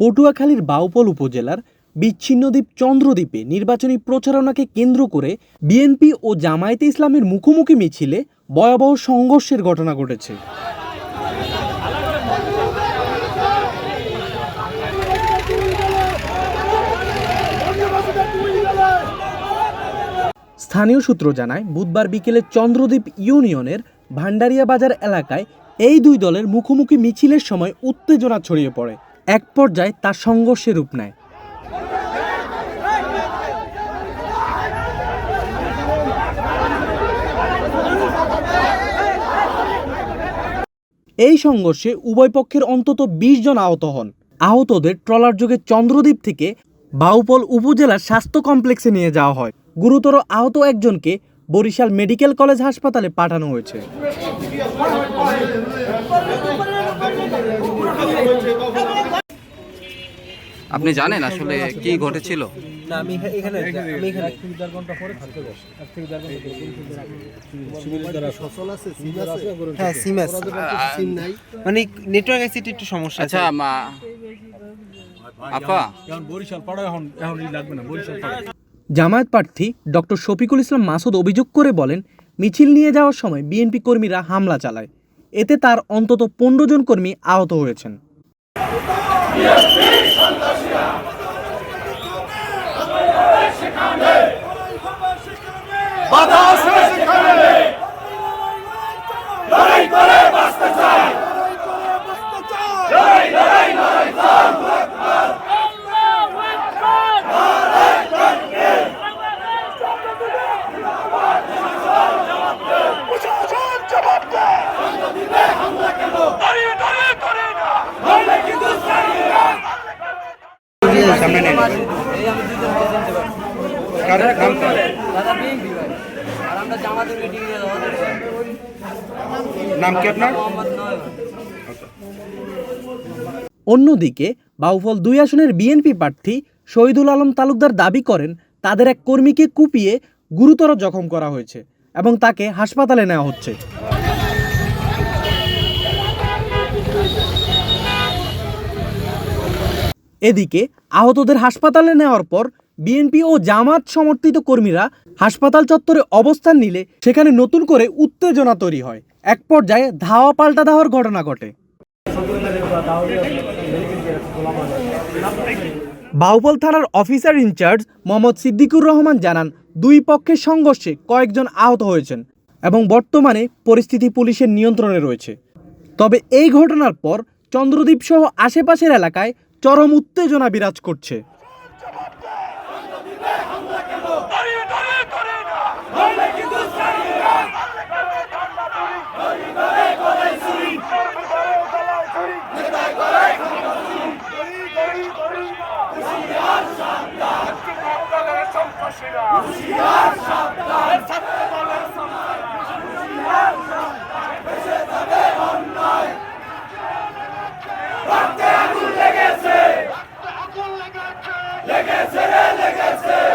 পটুয়াখালীর বাউপল উপজেলার বিচ্ছিন্নদ্বীপ চন্দ্রদ্বীপে নির্বাচনী প্রচারণাকে কেন্দ্র করে বিএনপি ও জামায়াতে ইসলামের মুখোমুখি মিছিলে ভয়াবহ সংঘর্ষের ঘটনা ঘটেছে। স্থানীয় সূত্র জানায়, বুধবার বিকেলে চন্দ্রদ্বীপ ইউনিয়নের ভান্ডারিয়া বাজার এলাকায় এই দুই দলের মুখোমুখি মিছিলের সময় উত্তেজনা ছড়িয়ে পড়ে। এক পর্যায়ে তা সংঘর্ষের রূপ নেয়। এই সংঘর্ষে উভয় পক্ষের অন্তত বিশ জন আহত হন। আহতদের ট্রলার যোগে চন্দ্রদ্বীপ থেকে বাউপল উপজেলার স্বাস্থ্য কমপ্লেক্সে নিয়ে যাওয়া হয়। গুরুতর আহত একজনকে বরিশাল মেডিকেল কলেজ হাসপাতালে পাঠানো হয়েছে। আপনি জানেন আসলে কি ঘটেছিল? না আমি এখা- এখানে আমি এখানে হ্যাঁ সিম আছে মানে নেটওয়ার্ক আছে একটু সমস্যা আচ্ছা মা আপা? জামায়াত প্রার্থী ডক্টর শফিকুল ইসলাম মাসুদ অভিযোগ করে বলেন, মিছিল নিয়ে যাওয়ার সময় বিএনপি কর্মীরা হামলা চালায়। এতে তার অন্তত পনেরো জন কর্মী আহত হয়েছেন। নাম কি আপনার? অন্যদিকে বাউফল দুই আসনের বিএনপি প্রার্থী শহীদুল আলম তালুকদার দাবি করেন তাদের এক কর্মীকে কুপিয়ে গুরুতর জখম করা হয়েছে এবং তাকে হাসপাতালে নেওয়া হচ্ছে। এদিকে আহতদের হাসপাতালে নেওয়ার পর বিএনপি ও জামাত সমর্থিত কর্মীরা হাসপাতাল চত্বরে অবস্থান নিলে সেখানে নতুন করে উত্তেজনা তৈরি হয়। এক পর্যায়ে ধাওয়া পাল্টা ধাওয়ার ঘটনা ঘটে। বাউফল থানার officer in charge Mohammad Siddiqur Rahman জানান, দুই পক্ষের সংঘর্ষে কয়েকজন আহত হয়েছেন এবং বর্তমানে পরিস্থিতি পুলিশের নিয়ন্ত্রণে রয়েছে। তবে এই ঘটনার পর চন্দ্রদ্বীপ সহ আশেপাশের এলাকায় চরম উত্তেজনা বিরাজ করছে। Master!